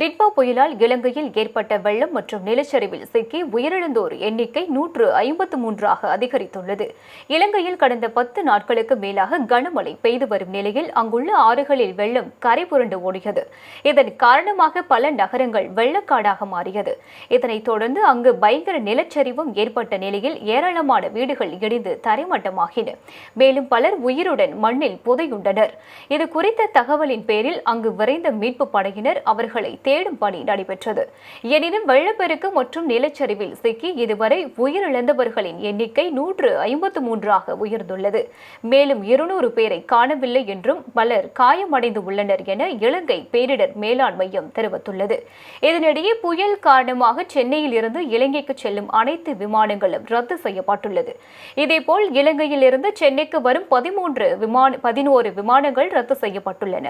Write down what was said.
டிட்பா புயலால் இலங்கையில் ஏற்பட்ட வெள்ளம் மற்றும் நிலச்சரிவில் சிக்கி உயிரிழந்தோர் எண்ணிக்கை நூற்று ஐம்பத்து மூன்றாக அதிகரித்துள்ளது. இலங்கையில் கடந்த பத்து நாட்களுக்கு மேலாக கனமழை பெய்து வரும் நிலையில் அங்குள்ள ஆறுகளில் வெள்ளம் கரை புரண்டு ஓடியது. இதன் காரணமாக பல நகரங்கள் வெள்ளக்காடாக மாறியது. இதனைத் தொடர்ந்து அங்கு பயங்கர நிலச்சரிவும் ஏற்பட்ட நிலையில் ஏராளமான வீடுகள் இடிந்து தரைமட்டமாகின. மேலும் பலர் உயிருடன் மண்ணில் புதையுண்டனர். இது குறித்த தகவலின் பேரில் அங்கு விரைந்த மீட்பு படையினர் அவர்களை தேடும் பணி நடைபெற்றது. எனினும் வெள்ளப்பெருக்கு மற்றும் நிலச்சரிவில் சிக்கி இதுவரை உயிரிழந்தவர்களின் எண்ணிக்கை நூற்று ஐம்பத்து மூன்றாக உயர்ந்துள்ளது. மேலும் இருநூறு பேரை காணவில்லை என்றும் பலர் காயமடைந்து உள்ளனர் என இலங்கை பேரிடர் மேலாண் மையம் தெரிவித்துள்ளது. இதனிடையே புயல் காரணமாக சென்னையில் இருந்து இலங்கைக்கு செல்லும் அனைத்து விமானங்களும் ரத்து செய்யப்பட்டுள்ளது. இதேபோல் இலங்கையில் இருந்து சென்னைக்கு வரும் பதிமூன்று விமான பதினோரு விமானங்கள் ரத்து செய்யப்பட்டுள்ளன.